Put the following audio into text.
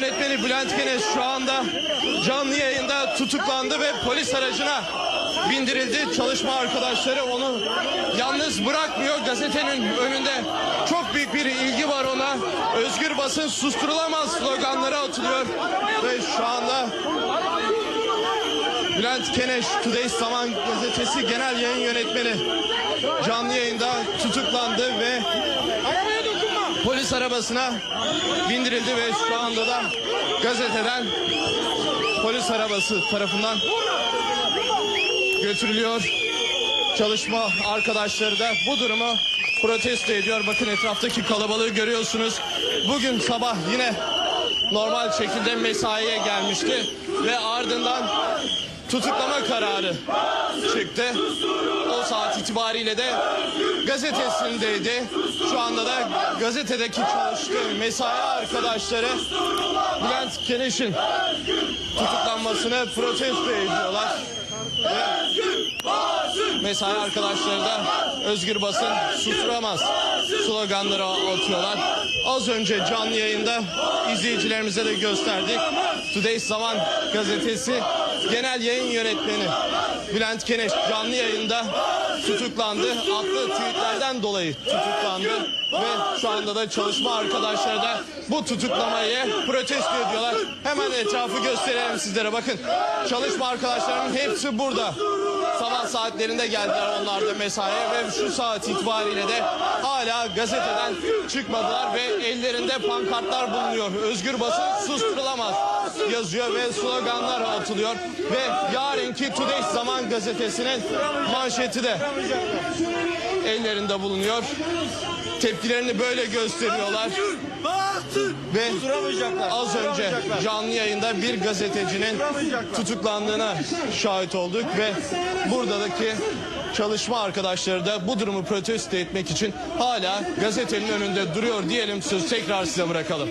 yönetmeni Bülent Kenes şu anda canlı yayında tutuklandı ve polis aracına bindirildi. Çalışma arkadaşları onu yalnız bırakmıyor. Gazetenin önünde çok büyük bir ilgi var ona. Özgür basın susturulamaz sloganları atılıyor ve şu anda Bülent Keneş Today Zaman gazetesi genel yayın yönetmeni canlı yayında tutuklandı ve polis arabasına bindirildi ve şu anda da gazeteden polis arabası tarafından götürülüyor. Çalışma arkadaşları da bu durumu protesto ediyor. Bakın etraftaki kalabalığı görüyorsunuz. Bugün sabah yine normal şekilde mesaiye gelmişti ve ardından tutuklama kararı çıktı. O saat itibariyle de gazetesindeydi. Şu anda da gazetedeki çalıştığı mesai arkadaşları Bülent Keneş'in tutuklanmasını protesto ediyorlar. Ve mesai arkadaşları da özgür basın susturamaz sloganları atıyorlar. Az önce canlı yayında izleyicilerimize de gösterdik. Today Zaman gazetesi genel yayın yönetmeni Bülent Keneş canlı yayında tutuklandı. Attığı tweetlerden dolayı tutuklandı. Ve şu anda da çalışma arkadaşları da bu tutuklamayı protesto ediyorlar. Hemen etrafı gösterelim sizlere. Bakın çalışma arkadaşlarının hepsi burada. Sabah saatlerinde geldiler onlar da mesaiye ve şu saat itibariyle de hala gazeteden çıkmadılar ve ellerinde pankartlar bulunuyor. Özgür basın susturulamaz yazıyor ve sloganlar atılıyor ve yarınki Today Zaman gazetesinin manşeti de ellerinde bulunuyor. Tepkilerini böyle gösteriyorlar. Ve az önce canlı yayında bir gazetecinin tutuklandığına şahit olduk ve buradaki çalışma arkadaşları da bu durumu protesto etmek için hala gazetenin önünde duruyor diyelim söz tekrar size bırakalım.